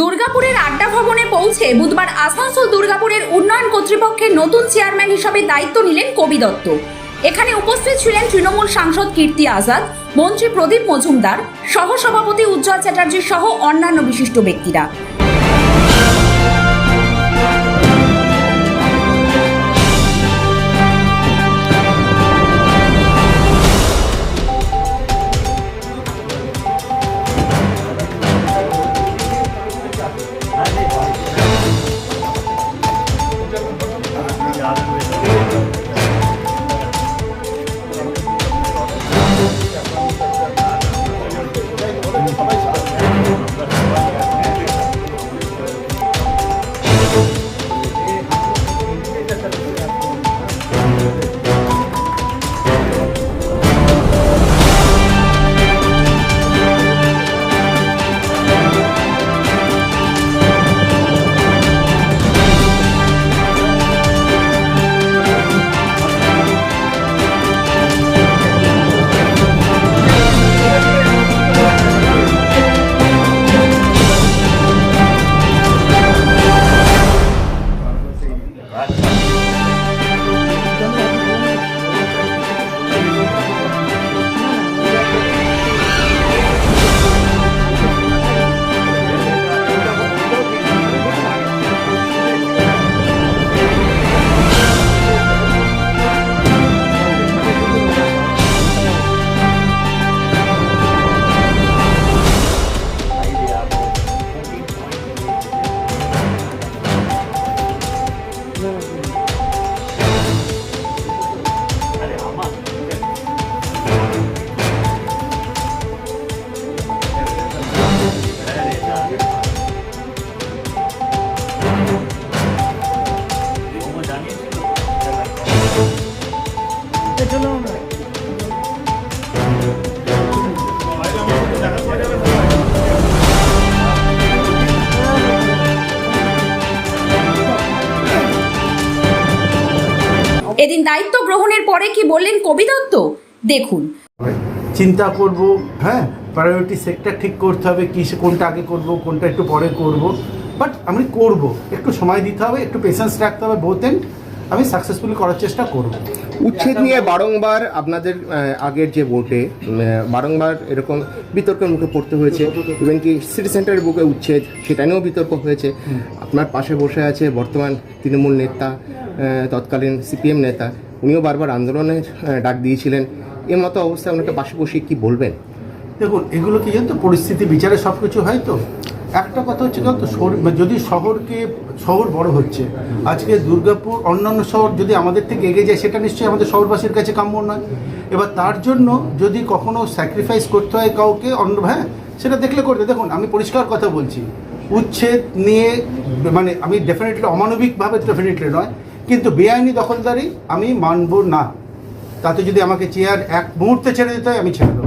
দুর্গাপুরের আড্ডা ভবনে পৌঁছে বুধবার আসানসোল দুর্গাপুরের উন্নয়ন কর্তৃপক্ষের নতুন চেয়ারম্যান হিসাবে দায়িত্ব নিলেন কবি দত্ত। এখানে উপস্থিত ছিলেন তৃণমূল সাংসদ কীর্তি আজাদ, মন্ত্রী প্রদীপ মজুমদার, সহসভাপতি উজ্জ্বল চ্যাটার্জি সহ অন্যান্য বিশিষ্ট ব্যক্তিরা। এদিন দায়িত্ব গ্রহণের পরে কি বললেন কবি দত্ত? দেখুন। চিন্তা করব হ্যাঁ প্রায়োরিটি সেক্টর ঠিক করতে হবে কি কোনটা আগে করব কোনটা একটু পরে করব। বাট আমি করব একটু সময় দিতে হবে একটু পেশেন্স রাখতে হবে বোথ এন্ড আমি সাকসেসফুলি করার চেষ্টা করব। উচ্ছেদ নিয়ে বারংবার আপনাদের আগের যে ভোটে বারংবার এরকম বিতর্কের মুখে পড়তে হয়েছে। ইভেন কি সিটি সেন্টারের বুকে উচ্ছেদ সেটা নিয়েও বিতর্ক হয়েছে। আপনার পাশে বসে আছে বর্তমান তৃণমূল নেতা তৎকালীন সিপিএম নেতা উনিও বারবার আন্দোলনের ডাক দিয়েছিলেন। এর মতো অবস্থায় আপনাকে পাশে বসে কি বলবেন? দেখুন এগুলো কি জানো তো পরিস্থিতি বিচারে সব কিছু হয় তো? একটা কথা হচ্ছে জানো তো শহর- যদি শহরকে, শহর বড় হচ্ছে, আজকে দুর্গাপুর, অন্যান্য শহর যদি আমাদের থেকে এগিয়ে যায়, সেটা নিশ্চয়ই আমাদের শহরবাসীর কাছে কাম্য নয়। এবার তার জন্য যদি কখনো স্যাক্রিফাইস করতে হয় কাউকে, অন্য হ্যাঁ সেটা দেখলে করবে। দেখুন, আমি পরিষ্কার কথা বলছি। উচ্ছেদ নিয়ে মানে আমি ডেফিনেটলি অমানবিকভাবে ডেফিনেটলি নয়, কিন্তু বেআইনি দখলদারি আমি মানব না। তাতে যদি আমাকে চেয়ার এক মুহূর্তে ছেড়ে দিতে হয়, আমি ছেড়ে দেবো।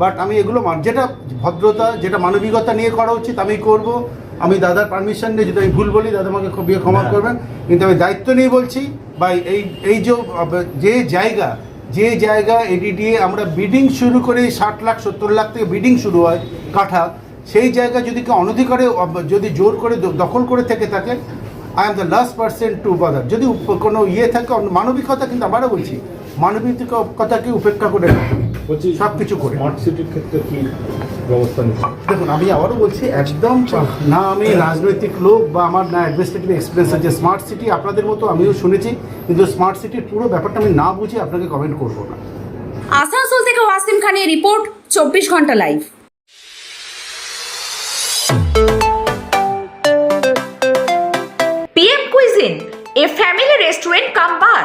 বাট আমি এগুলো যেটা ভদ্রতা যেটা মানবিকতা নিয়ে করা উচিত আমি করব। আমি দাদার পারমিশন নিয়ে যদি আমি ভুল বলি দাদা আমাকে খুব ইয়ে ক্ষমা করবেন। কিন্তু আমি দায়িত্ব নিয়ে বলছি বা এই এই যে জায়গা যে জায়গা এডিডিএ আমরা বিডিং শুরু করে ষাট লাখ সত্তর লাখ থেকে বিডিং শুরু হয় কাঠা সেই জায়গা যদি কেউ অনধিকারে যদি জোর করে দখল করে থেকে থাকে I am the last percent to bother যদি কোনো ইয়ে থাকে মানবিকতা কিন্তু আবারও বলছি। মানবিকতাকে উপেক্ষা করে সব কিছু করে স্মার্ট সিটির ক্ষেত্রে কি ব্যবস্থা নিচ্ছে? দেখুন আমি আবারও বলছি একদম না আমি রাজনৈতিক লোক বা আমার না অ্যাডমিনিস্ট্রেটিভ এক্সপিরিয়েন্স আছে। স্মার্ট সিটি আপনাদের মতো আমিও শুনেছি কিন্তু স্মার্ট সিটির পুরো ব্যাপারটা আমি না বুঝে আপনাকে কমেন্ট করব না। আসানসোল থেকে ওয়াসিম খানের রিপোর্ট চব্বিশ ঘণ্টা live PM cuisine a family restaurant cum bar